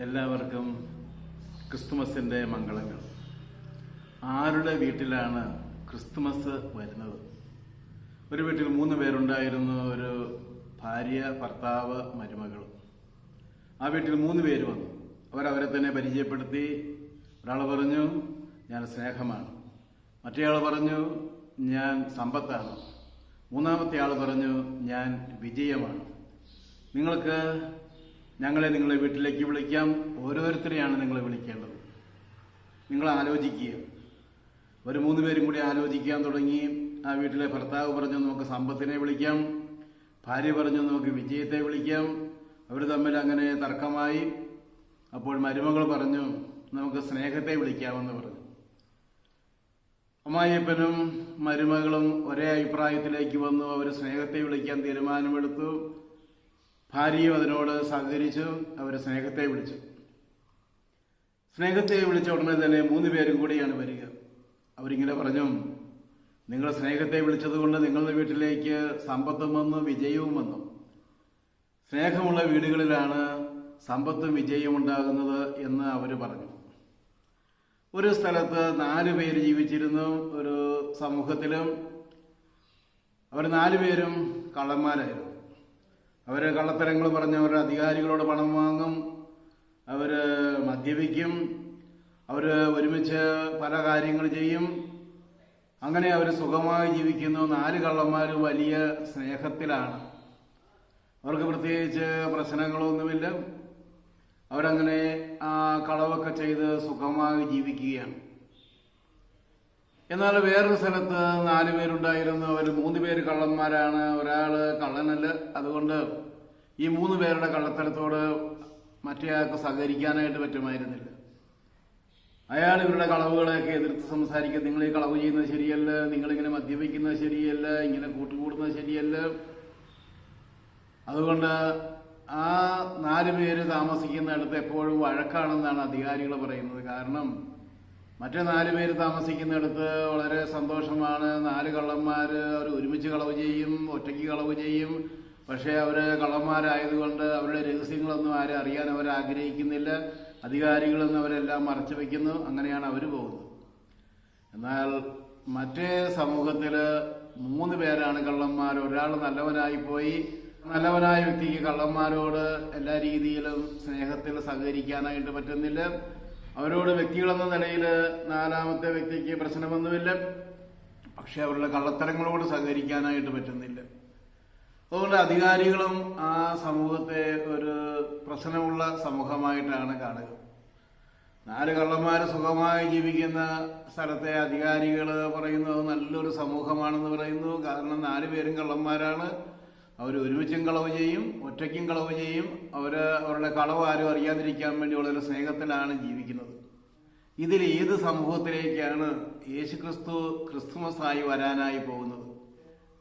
എല്ലാവർക്കും ക്രിസ്തുമസിന്റെ മംഗളങ്ങൾ. ആരുടെ വീട്ടിലാണ് ക്രിസ്തുമസ് വരുന്നത്? ഒരു വീട്ടിൽ മൂന്ന് പേരുണ്ടായിരുന്നു. ഒരു ഭാര്യ ഭർത്താവ് മരുമകൾ. ആ വീട്ടിൽ മൂന്ന് പേര് വന്നു. അവരവരെ തന്നെ പരിചയപ്പെടുത്തി. ഒരാൾ പറഞ്ഞു ഞാൻ സ്നേഹമാണ്. മറ്റേയാൾ പറഞ്ഞു ഞാൻ സമ്പത്താണ്. മൂന്നാമത്തെ ആൾ പറഞ്ഞു ഞാൻ വിജയമാണ്. നിങ്ങൾക്ക് ഞങ്ങളെ നിങ്ങളെ വീട്ടിലേക്ക് വിളിക്കാം. ഓരോരുത്തരെയാണ് നിങ്ങളെ വിളിക്കേണ്ടത്. നിങ്ങൾ ആലോചിക്കുക. ഒരു മൂന്ന് പേരും കൂടി ആലോചിക്കാൻ തുടങ്ങി. ആ വീട്ടിലെ ഭർത്താവ് പറഞ്ഞു നമുക്ക് സമ്പത്തിനെ വിളിക്കാം. ഭാര്യ പറഞ്ഞു നമുക്ക് വിജയത്തെ വിളിക്കാം. അവർ തമ്മിൽ അങ്ങനെ തർക്കമായി. അപ്പോൾ മരുമകൾ പറഞ്ഞു നമുക്ക് സ്നേഹത്തെ വിളിക്കാമെന്ന് പറഞ്ഞു. അമ്മായിയപ്പനും മരുമകളും ഒരേ അഭിപ്രായത്തിലേക്ക് വന്നു. അവർ സ്നേഹത്തെ വിളിക്കാൻ തീരുമാനമെടുത്തു. ഭാര്യയും അതിനോട് സഹകരിച്ചു അവർ സ്നേഹത്തെ വിളിച്ചു. സ്നേഹത്തെ വിളിച്ച ഉടനെ തന്നെ മൂന്ന് പേരും കൂടിയാണ് വരിക. അവരിങ്ങനെ പറഞ്ഞു നിങ്ങൾ സ്നേഹത്തെ വിളിച്ചതുകൊണ്ട് നിങ്ങളുടെ വീട്ടിലേക്ക് സമ്പത്തും വന്നു വിജയവും വന്നു. സ്നേഹമുള്ള വീടുകളിലാണ് സമ്പത്തും വിജയവും ഉണ്ടാകുന്നത് എന്ന് അവർ പറഞ്ഞു. ഒരു സ്ഥലത്ത് നാല് പേര് ജീവിച്ചിരുന്നു ഒരു സമൂഹത്തിലും. അവർ നാലുപേരും കള്ളന്മാരായിരുന്നു. അവർ കള്ളത്തരങ്ങൾ പറഞ്ഞ് അവരുടെ അധികാരികളോട് പണം വാങ്ങും. അവർ മദ്യപിക്കും. അവർ ഒരുമിച്ച് പല കാര്യങ്ങൾ ചെയ്യും. അങ്ങനെ അവർ സുഖമായി ജീവിക്കുന്നു. നാല് കള്ളന്മാർ വലിയ സ്നേഹത്തിലാണ്. അവർക്ക് പ്രത്യേകിച്ച് പ്രശ്നങ്ങളൊന്നുമില്ല. അവരങ്ങനെ ആ കളവൊക്കെ ചെയ്ത് സുഖമായി ജീവിക്കുകയാണ്. എന്നാൽ വേറൊരു സ്ഥലത്ത് നാല് പേരുണ്ടായിരുന്നു. അവർ മൂന്ന് പേര് കള്ളന്മാരാണ്. ഒരാൾ കള്ളനല്ല. അതുകൊണ്ട് ഈ മൂന്ന് പേരുടെ കള്ളത്തരത്തോട് മറ്റേയാൾക്ക് സഹകരിക്കാനായിട്ട് പറ്റുമായിരുന്നില്ല. അയാൾ ഇവരുടെ കളവുകളെയൊക്കെ എതിർത്ത് സംസാരിക്കുക നിങ്ങൾ ഈ കളവ് ചെയ്യുന്നത് ശരിയല്ല. നിങ്ങളിങ്ങനെ മദ്യപിക്കുന്നത് ശരിയല്ല. ഇങ്ങനെ കൂട്ടുകൂടുന്നത് ശരിയല്ല. അതുകൊണ്ട് ആ നാല് പേര് താമസിക്കുന്നിടത്ത് എപ്പോഴും വഴക്കാണെന്നാണ് അധികാരികൾ പറയുന്നത്. കാരണം മറ്റേ നാല് പേര് താമസിക്കുന്നിടത്ത് വളരെ സന്തോഷമാണ്. നാല് കള്ളന്മാർ അവർ ഒരുമിച്ച് കളവ് ചെയ്യും ഒറ്റയ്ക്ക് കളവ് ചെയ്യും. പക്ഷേ അവർ കള്ളന്മാരായതുകൊണ്ട് അവരുടെ രഹസ്യങ്ങളൊന്നും ആരും അറിയാൻ അവർ ആഗ്രഹിക്കുന്നില്ല. അധികാരികളൊന്നും അവരെല്ലാം മറച്ചു വയ്ക്കുന്നു അങ്ങനെയാണ് അവർ പോകുന്നത്. എന്നാൽ മറ്റേ സമൂഹത്തിൽ മൂന്ന് പേരാണ് കള്ളന്മാർ ഒരാൾ നല്ലവനായി പോയി. നല്ലവനായ വ്യക്തിക്ക് കള്ളന്മാരോട് എല്ലാ രീതിയിലും സ്നേഹത്തിൽ സഹകരിക്കാനായിട്ട് പറ്റുന്നില്ല. അവരോട് വ്യക്തികളെന്ന നിലയിൽ നാലാമത്തെ വ്യക്തിക്ക് പ്രശ്നമൊന്നുമില്ല. പക്ഷെ അവരുടെ കള്ളത്തരങ്ങളോട് സഹകരിക്കാനായിട്ട് പറ്റുന്നില്ല. അതുകൊണ്ട് അധികാരികളും ആ സമൂഹത്തെ ഒരു പ്രശ്നമുള്ള സമൂഹമായിട്ടാണ് കാണുക. നാല് കള്ളന്മാർ സുഖമായി ജീവിക്കുന്ന സ്ഥലത്തെ അധികാരികൾ പറയുന്നത് നല്ലൊരു സമൂഹമാണെന്ന് പറയുന്നു. കാരണം നാല് പേരും കള്ളന്മാരാണ്. അവർ ഒരുമിച്ചും കളവ് ചെയ്യും ഒറ്റയ്ക്കും കളവ് ചെയ്യും. അവർ അവരുടെ കളവ് ആരും അറിയാതിരിക്കാൻ വേണ്ടി വളരെ സ്നേഹത്തിലാണ് ജീവിക്കുന്നത്. ഇതിൽ ഏത് സമൂഹത്തിലേക്കാണ് യേശുക്രിസ്തു ക്രിസ്തുമസായി വരാനായി പോകുന്നത്?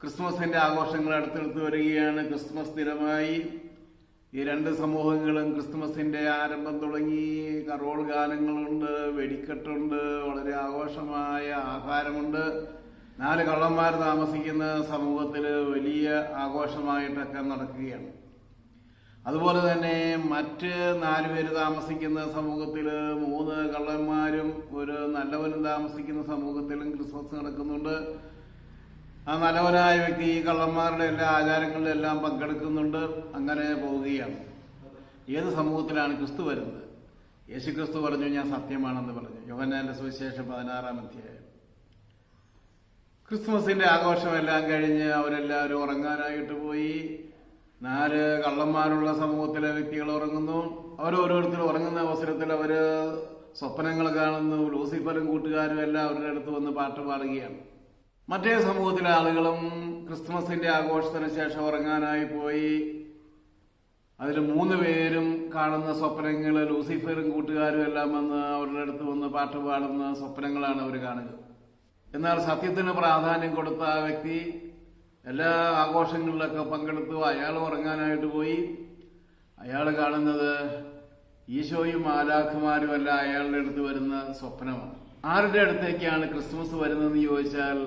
ക്രിസ്മസിന്റെ ആഘോഷങ്ങൾ അടുത്തടുത്ത് വരികയാണ്. ക്രിസ്മസ് ദിനമായി ഈ രണ്ട് സമൂഹങ്ങളും ക്രിസ്മസിന്റെ ആരംഭം തുടങ്ങി. കറോൾ ഗാനങ്ങളുണ്ട് വെടിക്കെട്ടുണ്ട് വളരെ ആഘോഷമായ ആഹാരമുണ്ട്. നാല് കള്ളന്മാർ താമസിക്കുന്ന സമൂഹത്തിൽ വലിയ ആഘോഷമായിട്ടൊക്കെ നടക്കുകയാണ്. അതുപോലെ തന്നെ മറ്റ് നാല് പേര് താമസിക്കുന്ന സമൂഹത്തിൽ മൂന്ന് കള്ളന്മാരും ഒരു നല്ലവനും താമസിക്കുന്ന സമൂഹത്തിലും ക്രിസ്മസ് നടക്കുന്നുണ്ട്. ആ നല്ലവനായ വ്യക്തി ഈ കള്ളന്മാരുടെ എല്ലാ ആചാരങ്ങളിലെല്ലാം പങ്കെടുക്കുന്നുണ്ട്. അങ്ങനെ പോവുകയാണ്. ഏത് സമൂഹത്തിലാണ് ക്രിസ്തു വരുന്നത്? യേശു ക്രിസ്തു പറഞ്ഞു ഞാൻ സത്യമാണെന്ന് പറഞ്ഞു. യോഹന്നാന്റെ സുവിശേഷം പതിനാറാം അധ്യായം. ക്രിസ്മസിന്റെ ആഘോഷമെല്ലാം കഴിഞ്ഞ് അവരെല്ലാവരും ഉറങ്ങാനായിട്ട് പോയി. നാല് കള്ളന്മാരുള്ള സമൂഹത്തിലെ വ്യക്തികൾ ഉറങ്ങുന്നു. അവരോരോരുത്തർ ഉറങ്ങുന്ന അവസരത്തിൽ അവർ സ്വപ്നങ്ങൾ കാണുന്നു. ലൂസിഫറും കൂട്ടുകാരും എല്ലാം അവരുടെ അടുത്ത് വന്ന് പാട്ട് പാടുകയാണ്. മറ്റേ സമൂഹത്തിലെ ആളുകളും ക്രിസ്മസിന്റെ ആഘോഷത്തിന് ശേഷം ഉറങ്ങാനായി പോയി. അതിൽ മൂന്ന് പേരും കാണുന്ന സ്വപ്നങ്ങൾ ലൂസിഫറും കൂട്ടുകാരും എല്ലാം വന്ന് അവരുടെ അടുത്ത് വന്ന് പാട്ട് പാടുന്ന സ്വപ്നങ്ങളാണ് അവർ കാണുക. എന്നാൽ സത്യത്തിന് പ്രാധാന്യം കൊടുത്ത ആ വ്യക്തി എല്ലാ ആഘോഷങ്ങളിലൊക്കെ പങ്കെടുത്തു. അയാൾ ഉറങ്ങാനായിട്ട് പോയി. അയാൾ കാണുന്നത് ഈശോയും മാലാഖമാരും അല്ല അയാളുടെ അടുത്ത് വരുന്ന സ്വപ്നമാണ്. ആരുടെ അടുത്തേക്കാണ് ക്രിസ്മസ് വരുന്നതെന്ന് ചോദിച്ചാൽ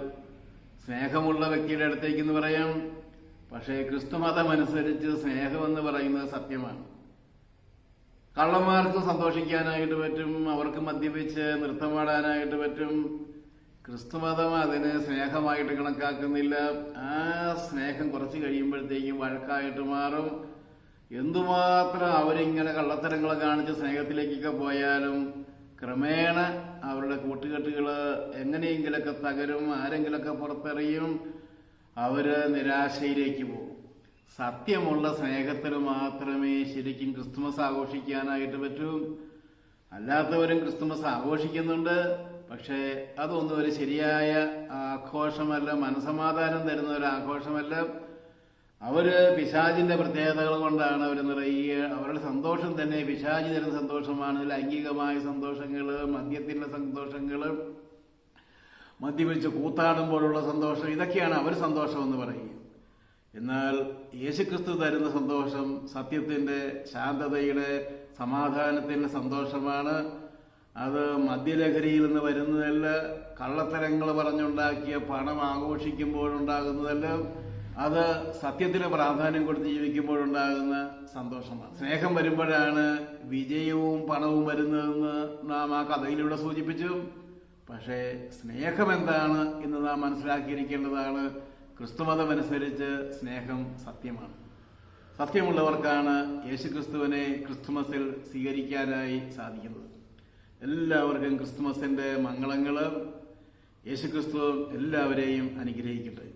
സ്നേഹമുള്ള വ്യക്തിയുടെ അടുത്തേക്ക് എന്ന് പറയാം. പക്ഷേ ക്രിസ്തുമതമനുസരിച്ച് സ്നേഹമെന്ന് പറയുന്നത് സത്യമാണ്. കള്ളന്മാർക്ക് സന്തോഷിക്കാനായിട്ട് പറ്റും അവർക്ക് മദ്യപിച്ച് നൃത്തമാടാനായിട്ട് പറ്റും ക്രിസ്തുമതം അതിന് സ്നേഹമായിട്ട് കണക്കാക്കുന്നില്ല. ആ സ്നേഹം കുറച്ച് കഴിയുമ്പോഴത്തേക്കും വഴക്കായിട്ട് മാറും. എന്തുമാത്രം അവരിങ്ങനെ കള്ളത്തരങ്ങൾ കാണിച്ച് സ്നേഹത്തിലേക്കൊക്കെ പോയാലും ക്രമേണ അവരുടെ കൂട്ടുകെട്ടുകൾ എങ്ങനെയെങ്കിലൊക്കെ തകരും ആരെങ്കിലൊക്കെ പുറത്തെറിയും അവർ നിരാശയിലേക്ക് പോകും. സത്യമുള്ള സ്നേഹത്തിന് മാത്രമേ ശരിക്കും ക്രിസ്തുമസ് ആഘോഷിക്കാനായിട്ട് പറ്റൂ. അല്ലാത്തവരും ക്രിസ്തുമസ് ആഘോഷിക്കുന്നുണ്ട്. പക്ഷേ അതൊന്നും ഒരു ശരിയായ ആഘോഷമല്ല മനസമാധാനം തരുന്ന ഒരു ആഘോഷമല്ല. അവർ പിശാചിന്റെ പ്രത്യേകതകൾ കൊണ്ടാണ് അവർ നിറയെ അവരുടെ സന്തോഷം തന്നെ പിശാചി തരുന്ന സന്തോഷമാണ്. ലൈംഗികമായ സന്തോഷങ്ങൾ മദ്യത്തിന്റെ സന്തോഷങ്ങൾ മദ്യപിച്ച് കൂത്താടുമ്പോഴുള്ള സന്തോഷം ഇതൊക്കെയാണ് അവർ സന്തോഷം എന്ന് പറയുക. എന്നാൽ യേശുക്രിസ്തു തരുന്ന സന്തോഷം സത്യത്തിന്റെ ശാന്തതയുടെ സമാധാനത്തിന്റെ സന്തോഷമാണ്. അത് മദ്യലഹരിയിൽ നിന്ന് വരുന്നതല്ല കള്ളത്തരങ്ങൾ പറഞ്ഞുണ്ടാക്കിയ പണം ആഘോഷിക്കുമ്പോഴുണ്ടാകുന്നതല്ല അത് സത്യത്തിന് പ്രാധാന്യം കൊടുത്ത് ജീവിക്കുമ്പോഴുണ്ടാകുന്ന സന്തോഷമാണ്. സ്നേഹം വരുമ്പോഴാണ് വിജയവും പണവും വരുന്നതെന്ന് നാം ആ കഥയിലൂടെ സൂചിപ്പിച്ചു. പക്ഷേ സ്നേഹം എന്താണ് എന്ന് നാം മനസ്സിലാക്കിയിരിക്കേണ്ടതാണ്. ക്രിസ്തുമതമനുസരിച്ച് സ്നേഹം സത്യമാണ്. സത്യമുള്ളവർക്കാണ് യേശുക്രിസ്തുവിനെ ക്രിസ്തുമസിൽ സ്വീകരിക്കാനായി സാധിക്കുന്നത്. എല്ലാവർക്കും ക്രിസ്തുമസിന്റെ മംഗളങ്ങൾ യേശുക്രിസ്തു എല്ലാവരെയും അനുഗ്രഹിക്കട്ടെ.